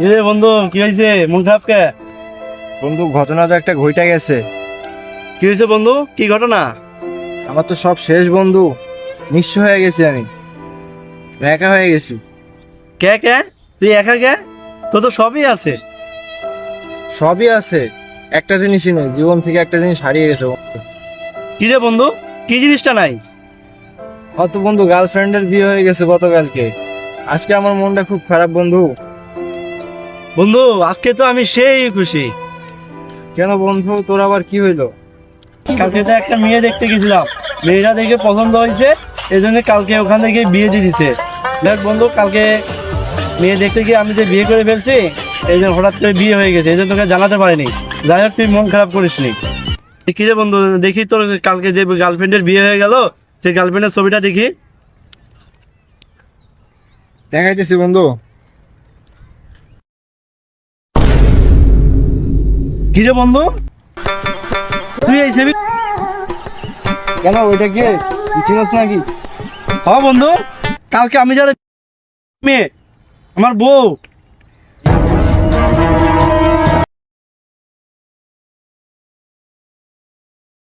এ বন্ধু কি হয়েছে? মন খারাপ কে? বন্ধু ঘটনা তো একটা ঘইটা গেছে। কি হয়েছে বন্ধু? কি ঘটনা? আমার তো সব শেষ বন্ধু। নিঃস্ব হয়ে গেছি আমি। একা হয়ে গেছি। কে কে? তুই একা কে? তোর তো সবই আছে। সবই আছে। একটা জিনিসই নেই। জীবন থেকে একটা জিনিস হারিয়ে গেছে কি রে বন্ধু? কি জিনিসটা নাই? অত বন্ধু গার্লফ্রেন্ডের বিয়ে হয়ে গেছে গতকালকে। আজকে আমার মনটা খুব খারাপ বন্ধু। বন্ধু আজকে তো আমি সেই খুশি। কেন বন্ধু তোর আবার কি হইল? কালকে তো একটা মেয়ে দেখতে গেছিলাম। মেয়েটা দেখে পছন্দ হয়েছে এই জন্য কালকে ওখান থেকে বিয়ে দিয়ে দিছে। দেখ বন্ধু কালকে মেয়ে দেখতে গিয়ে আমি যে বিয়ে করে ফেলছি এই জন্য হঠাৎ করে বিয়ে হয়ে গেছে এই জন্য তোকে জানাতে পারিনি। যাই হোক তুই মন খারাপ করিস নি। কি রে বন্ধু দেখি তোর কালকে যে গার্লফ্রেন্ডের বিয়ে হয়ে গেল সেই গার্লফ্রেন্ডের ছবিটা দেখি। দেখাইতেছি বন্ধু। কি রে বন্ধু? তুই এই সেবি কেন ওইটা কি? চিনস নাকি? হ বন্ধু। কালকে আমি যারা মেয়ে আমার বউ।